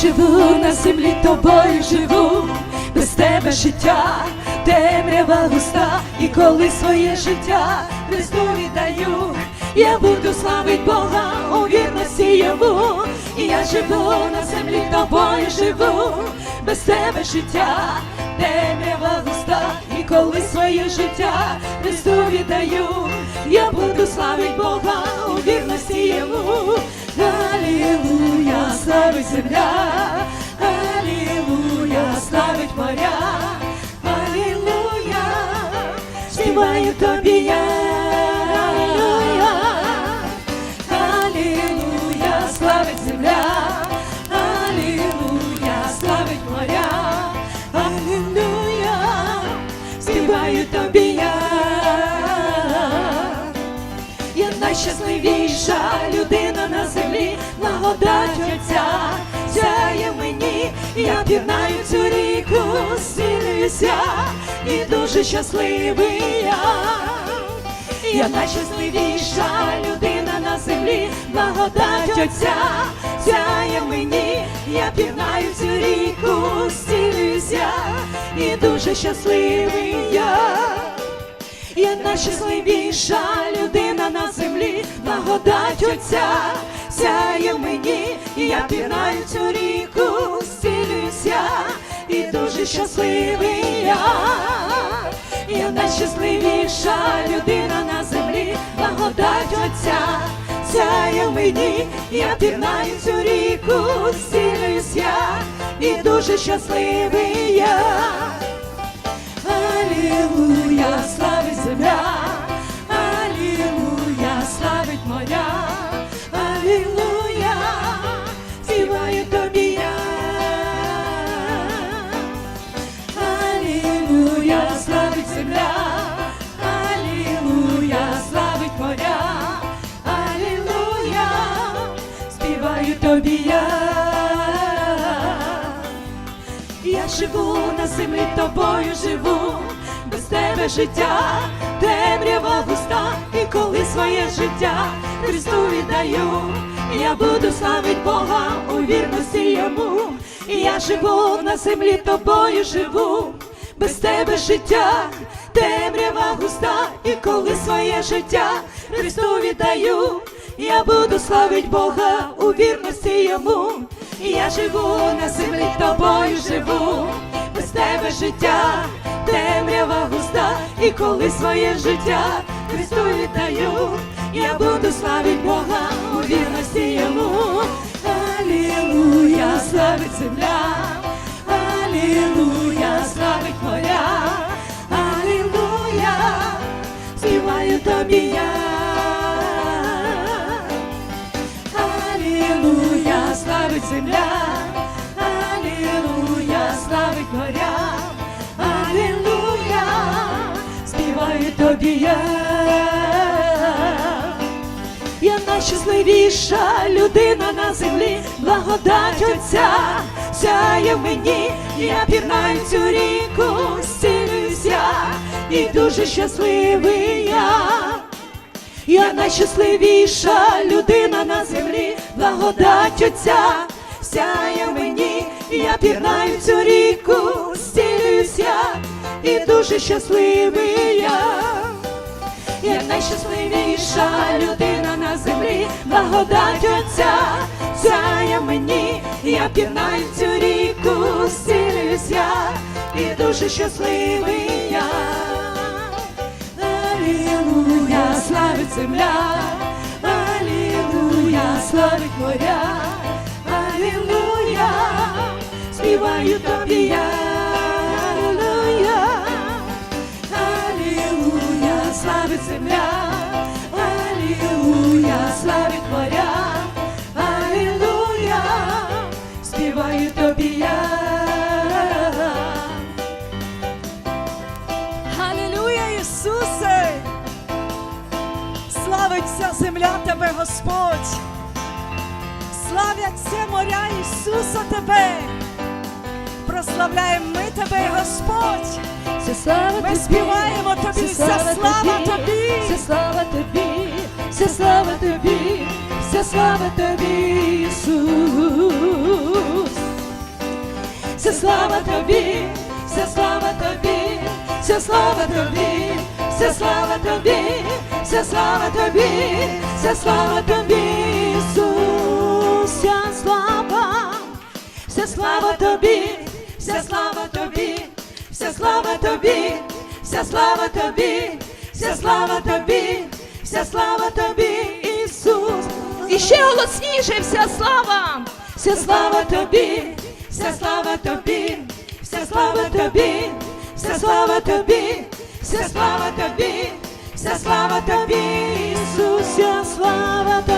живу на землі, тобою живу, без тебе життя, темрява густа, і коли своє життя Христу віддаю, я буду славить Бога у вірності йому, і я живу на землі, тобою живу, без тебе життя, темрява густа, і коли своє життя Христу віддаю, я буду славить Бога у вірності йому. Алілуя, славить земля, Алілуя, славить моря, Алілуя, співаю тобі я, Алілуя, Алілуя, славить земля, Алілуя, славить моря, Алілуя, співаю тобі я. Я найщасливіша людина на землі, благодать Отця сяє мені, я пірнаю цю ріку, зцілююся і дуже щасливий я. Я найщасливіша людина на землі, благодать Отця сяє мені, я пірнаю цю ріку, зцілююся і дуже щасливий я. Я найщасливіша людина на землі, благодать Отця сяє мені, і я пірнаю цю ріку, зцілююся, і дуже щасливий я. Я найщасливіша людина на землі, благодать Отця сяє мені, я пірнаю цю ріку, зцілююся, і дуже щасливий я. Алілуя, славить тобі я. Я живу на землі, тобою живу, без тебе життя, темрява густа, і коли своє життя Христу віддаю, я буду славить Бога у вірності йому. Я живу на землі, тобою живу, без тебе життя, темрява густа, і коли своє життя Христу віддаю, я буду славить Бога у вірності я живу на землі, тобою живу, без тебе життя, темрява густа, і коли своє життя Христу віддаю, я буду славить Бога у вірності йому. Алілуя, славить земля, земля, Алілуя, славить моря, Алілуя, співаю тобі я. Я найщасливіша людина на землі, благодать Отця сяє мені, я пірнаю цю ріку, зцілююся, і дуже щасливий я. Я найщасливіша людина на землі, благодать Отця сяє мені, я пірнаю цю ріку, зцілююся, і дуже щасливий я. Я найщасливіша людина на землі, благодать Отця сяє мені, я пірнаю цю ріку, зцілююся, і дуже щасливий я. Алілуя, славить земля, Алілуя, славить моря, Алілуя, співаю тобі я. Алілуя, Алілуя, славить земля, Алілуя, славить моря, Алілуя, співаю тобі я. Алілуя, Ісусе! Славить вся земля Тебе, Господь! Славять Ісуса Тебе! Прославляємо ми Тебе, Господь! Вся слава Ми тобі, співаємо тобі, вся слава тобі. вся слава тобі, вся слава тобі, вся слава тобі, Ісус. вся слава тобі, вся слава тобі, вся слава тобі, вся слава тобі, вся слава тобі, вся слава тобі, тобі, вся слава тобі, вся слава тобі, вся слава тобі, вся слава тобі, вся слава тобі, Ісус. І ще голосніше вся слава. Вся слава тобі, вся слава тобі, вся слава тобі, вся слава тобі, вся слава тобі, вся слава тобі, Ісус, вся слава тобі,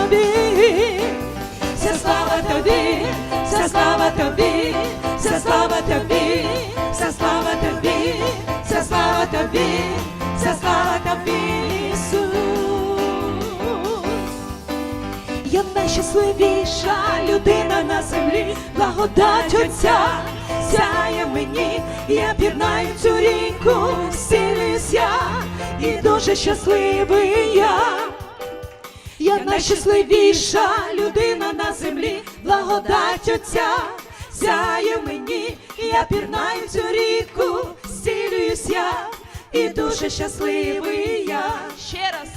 слава тобі, вся слава тобі, вся слава тобі, вся слава тобі, вся слава тобі, Ісус. Я найщасливіша людина на землі, благодать Отця сяє мені, я пірнаю цю ріку, зцілююсь я, і дуже щасливий я. Я найщасливіша людина на землі, благодать Отця сяє мені, я пірнаю цю ріку, зцілююсь я, і дуже щасливий я. Ще раз.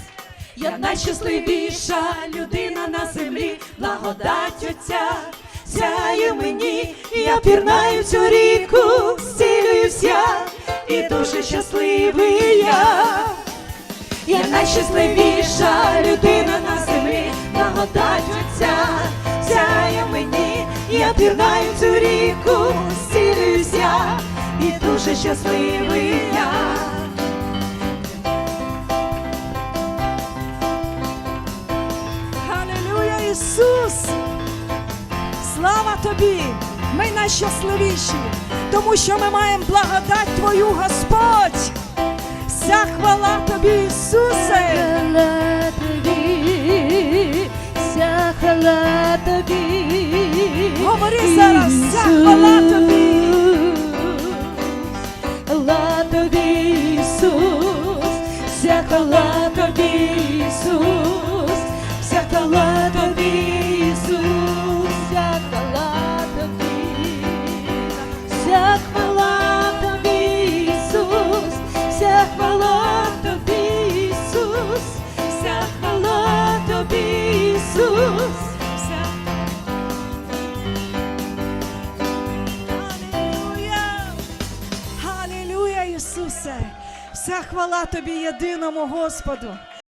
Я найщасливіша людина на землі, благодать Отця сяє мені, я пірнаю цю ріку, зцілююсь я, і дуже щасливий я. Я найщасливіша людина на землі, пірнаю в цю ріку, зцілююсь я, і дуже щасливий я. Халилюя, Ісус! Слава тобі! Ми найщасливіші, тому що ми маємо благодать Твою, Господь! Вся хвала тобі, Ісусе! Хвала тобі єдиному Господу.